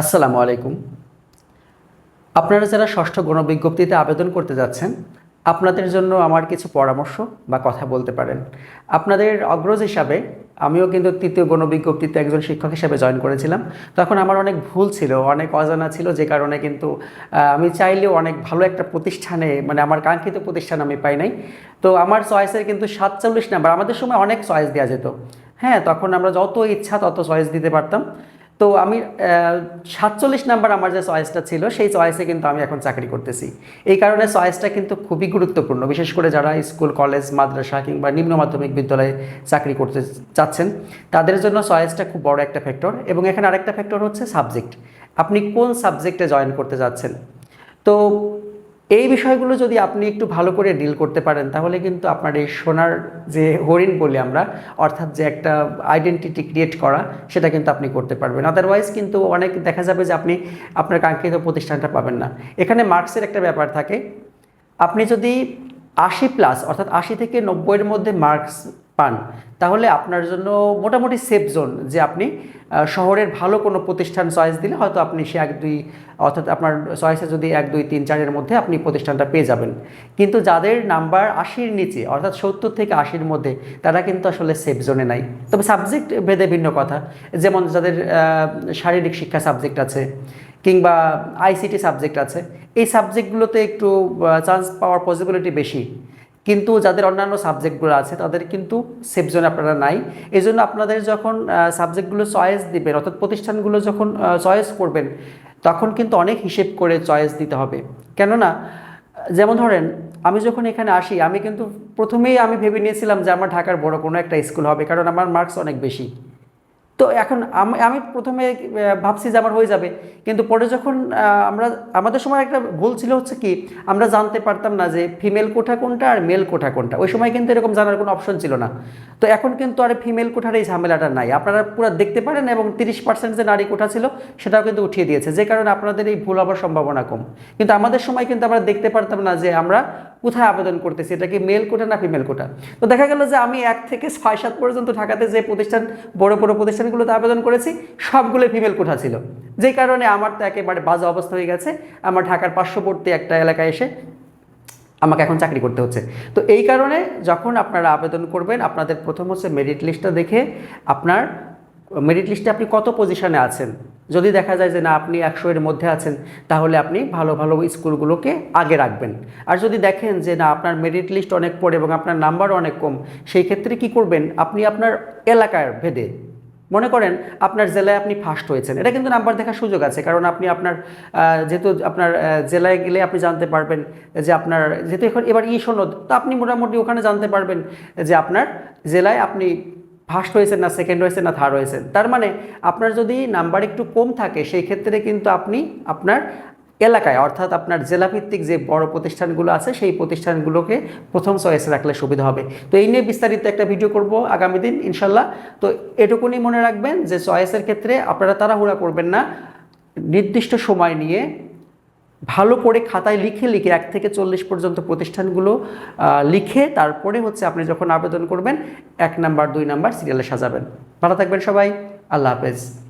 আসসালামু আলাইকুম। আপনারা যারা ষষ্ঠ গণবিজ্ঞপ্তিতে আবেদন করতে যাচ্ছেন, আপনাদের জন্য আমার কিছু পরামর্শ বা কথা বলতে পারেন। আপনাদের অগ্রজ হিসাবে আমিও কিন্তু তৃতীয় গণবিজ্ঞপ্তিতে একজন শিক্ষক হিসাবে জয়েন করেছিলাম। তখন আমার অনেক ভুল ছিল, অনেক অজানা ছিল, যে কারণে কিন্তু আমি চাইলেও অনেক ভালো একটা প্রতিষ্ঠানে মানে আমার কাঙ্ক্ষিত প্রতিষ্ঠান আমি পাই নাই। তো আমার চয়েসের কিন্তু সাতচল্লিশ নাম্বার, আমাদের সময় অনেক চয়েস দেওয়া যেত। হ্যাঁ তখন আমরা যত ইচ্ছা তত চয়েস দিতে পারতাম। তো আমি সাতচল্লিশ নাম্বার আমার যে চয়েসটা ছিল, সেই চয়েসে কিন্তু আমি এখন চাকরি করতেছি। এই কারণে চয়েসটা কিন্তু খুবই গুরুত্বপূর্ণ, বিশেষ করে যারা স্কুল, কলেজ, মাদ্রাসা কিংবা নিম্ন মাধ্যমিক বিদ্যালয়ে চাকরি করতে চাচ্ছেন, তাদের জন্য চয়েসটা খুব বড় একটা ফ্যাক্টর। এবং এখানে আরেকটা ফ্যাক্টর হচ্ছে সাবজেক্ট। আপনি কোন সাবজেক্টে জয়েন করতে যাচ্ছেন? তো এই বিষয়গুলো যদি আপনি একটু ভালো করে ডিল করতে পারেন, তাহলে কিন্তু আপনার এই সোনার যে হরিণ বলি আমরা, অর্থাৎ যে একটা আইডেন্টিটি ক্রিয়েট করা, সেটা কিন্তু আপনি করতে পারবেন। আদারওয়াইজ কিন্তু অনেক দেখা যাবে যে আপনি, আপনার কাঙ্ক্ষিত প্রতিষ্ঠানটা পাবেন না। এখানে মার্কসের একটা ব্যাপার থাকে। আপনি যদি আশি প্লাস অর্থাৎ আশি থেকে নব্বইয়ের মধ্যে মার্কস পান, তাহলে আপনার জন্য মোটামুটি সেফ জোন যে আপনি শহরের ভালো কোনো প্রতিষ্ঠান চয়েস দিলে হয়তো আপনি সে এক দুই, অর্থাৎ আপনার চয়েসে যদি এক, দুই, তিন, চারের মধ্যে আপনি প্রতিষ্ঠানটা পেয়ে যাবেন। কিন্তু যাদের নাম্বার আশির নিচে, অর্থাৎ সত্তর থেকে আশির মধ্যে, তারা কিন্তু আসলে সেফ জোনে নাই। তবে সাবজেক্ট ভেদে ভিন্ন কথা। যেমন যাদের শারীরিক শিক্ষা সাবজেক্ট আছে, কিংবা আইসিটি সাবজেক্ট আছে, এই সাবজেক্টগুলোতে একটু চান্স পাওয়ার পসিবিলিটি বেশি। কিন্তু যাদের অন্যান্য সাবজেক্টগুলো আছে, তাদের কিন্তু সেফ জোনে আপনারা নাই। এই জন্য আপনাদের যখন সাবজেক্টগুলো চয়েস দিবেন, অর্থাৎ প্রতিষ্ঠানগুলো যখন চয়েস করবেন, তখন কিন্তু অনেক হিসেব করে চয়েস দিতে হবে। কেননা, যেমন ধরেন, আমি যখন এখানে আসি, আমি কিন্তু প্রথমেই আমি ভেবে নিয়েছিলাম যে আমার ঢাকার বড় কোনো একটা স্কুল হবে, কারণ আমার মার্কস অনেক বেশি। তো এখন আমি আমি প্রথমে ভাবছি যে আমার হয়ে যাবে। কিন্তু পরে যখন আমরা, আমাদের সময় একটা ভুল ছিল হচ্ছে কি, আমরা জানতে পারতাম না যে ফিমেল কোঠা কোনটা আর মেল কোঠা কোনটা। ওই সময় কিন্তু এরকম জানার কোনো অপশন ছিল না। তো এখন কিন্তু আর ফিমেল কোঠার এই ঝামেলাটা নাই। আপনারা পুরো দেখতে পারেন এবং তিরিশ পার্সেন্ট যে নারী কোঠা ছিল, সেটাও কিন্তু উঠিয়ে দিয়েছে। যে কারণে আপনাদের এই ভুল হওয়ার সম্ভাবনা কম। কিন্তু আমাদের সময় কিন্তু আমরা দেখতে পারতাম না যে আমরা কোথায় আবেদন করতেছি? এটা কি মেল কোটা না ফিমেল কোটা? তো দেখা গেল যে আমি এক থেকে ছয় সাত পর্যন্ত ঢাকাতে যে প্রতিষ্ঠান, বড় বড় প্রতিষ্ঠানগুলোতে আবেদন করেছি, সবগুলো ফিমেল কোঠা ছিল। যেই কারণে আমার তো একেবারে বাজে অবস্থা হয়ে গেছে। আমার ঢাকার পার্শ্ববর্তী একটা এলাকায় এসে আমাকে এখন চাকরি করতে হচ্ছে। তো এই কারণে যখন আপনারা আবেদন করবেন, আপনাদের প্রথম হচ্ছে মেরিট লিস্টটা দেখে আপনার মেরিট লিস্টে আপনি কত পজিশনে আছেন? যদি দেখা যায় যে না, আপনি একশো এর মধ্যে আছেন, তাহলে আপনি ভালো ভালো স্কুলগুলোকে আগে রাখবেন। আর যদি দেখেন যে না, আপনার মেরিট লিস্ট অনেক পড়ে এবং আপনার নাম্বার অনেক কম, সেই ক্ষেত্রে কি করবেন? আপনি আপনার এলাকার ভেদে, মনে করেন আপনার জেলায় আপনি ফার্স্ট হয়েছেন। এটা কিন্তু নাম্বার দেখার সুযোগ আছে, কারণ আপনি আপনার যেহেতু আপনার জেলায় গেলে আপনি জানতে পারবেন যে আপনার, যেহেতু এখন এবার ই সনদ তো আপনি মোটামুটি ওখানে জানতে পারবেন যে আপনার জেলায় আপনি ফার্স্ট হয়েছেন না সেকেন্ড হয়েছেন না থার্ড হয়েছেন। তার মানে আপনার যদি নাম্বার একটু কম থাকে, সেই ক্ষেত্রে কিন্তু আপনি আপনার এলাকায়, অর্থাৎ আপনার জেলাভিত্তিক যে বড় প্রতিষ্ঠানগুলো আছে, সেই প্রতিষ্ঠানগুলোকে প্রথম চয়েসে রাখলে সুবিধা হবে। তো এই নিয়ে বিস্তারিত একটা ভিডিও করব আগামী দিন, ইনশাল্লাহ। তো এটুকুনি মনে রাখবেন যে চয়েসের ক্ষেত্রে আপনারা তাড়াহুড়া করবেন না। নির্দিষ্ট সময় নিয়ে ভালো করে খাতায় লিখে লিখে এক থেকে চল্লিশ পর্যন্ত প্রতিষ্ঠানগুলো লিখে তারপরে হচ্ছে আপনি যখন আবেদন করবেন, এক নাম্বার, দুই নাম্বার সিরিয়ালে সাজাবেন। ভালো থাকবেন সবাই। আল্লাহ হাফেজ।